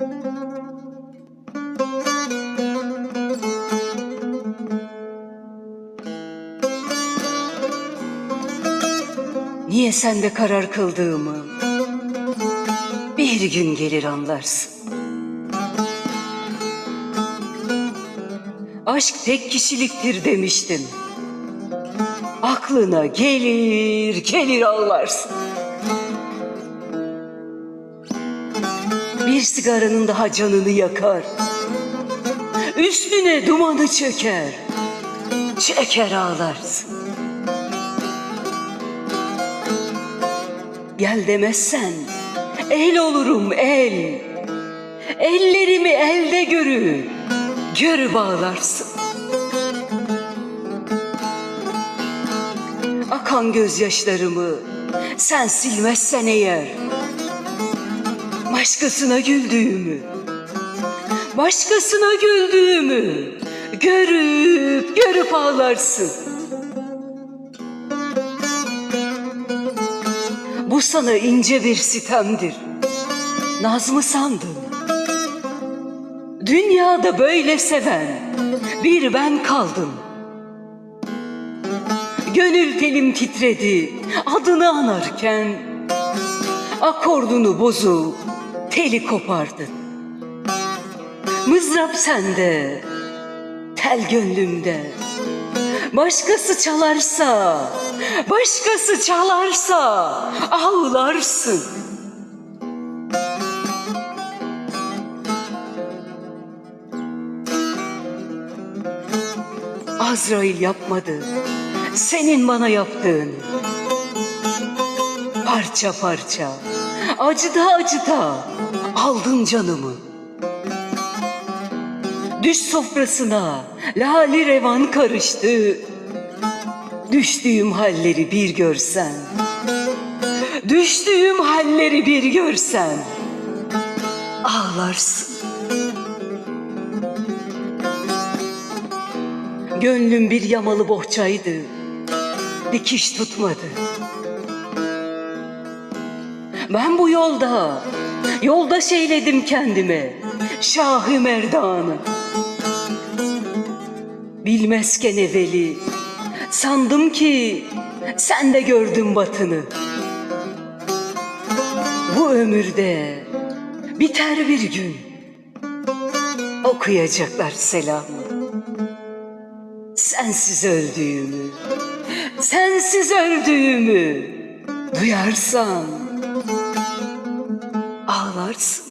Niye sende karar kıldığımı bir gün gelir anlarsın. Aşk tek kişiliktir demiştim. Aklına gelir gelir ağlarsın. Bir sigaranın daha canını yakar. Üstüne dumanı çeker. Çeker ağlarsın. Gel demezsen el olurum el. Ellerimi elde görü, görü bağlarsın. Akan gözyaşlarımı sen silmezsen eğer, başkasına güldüğümü, başkasına güldüğümü görüp görüp ağlarsın. Bu sana ince bir sitemdir. Naz mı sandın? Dünyada böyle seven bir ben kaldım. Gönül telim titredi adını anarken Akordunu bozup teli kopardın. Mızrap sende, tel gönlümde. Başkası çalarsa, başkası çalarsa ağlarsın. Azrail yapmadı senin bana yaptığın. Parça parça, acıda acıda aldın canımı. Düş sofrasına lali revan karıştı. Düştüğüm halleri bir görsen. Düştüğüm halleri bir görsen. Ağlarsın. Gönlüm bir yamalı bohçaydı. Dikiş tutmadı. Ben bu yolda, yoldaş eyledim kendime. Şahı Merdan'ı. Bilmezken evveli, sandım ki sen de gördün batını. Bu ömürde biter bir gün. Okuyacaklar selamı. Sensiz öldüğümü, sensiz öldüğümü duyarsan ağlarsın.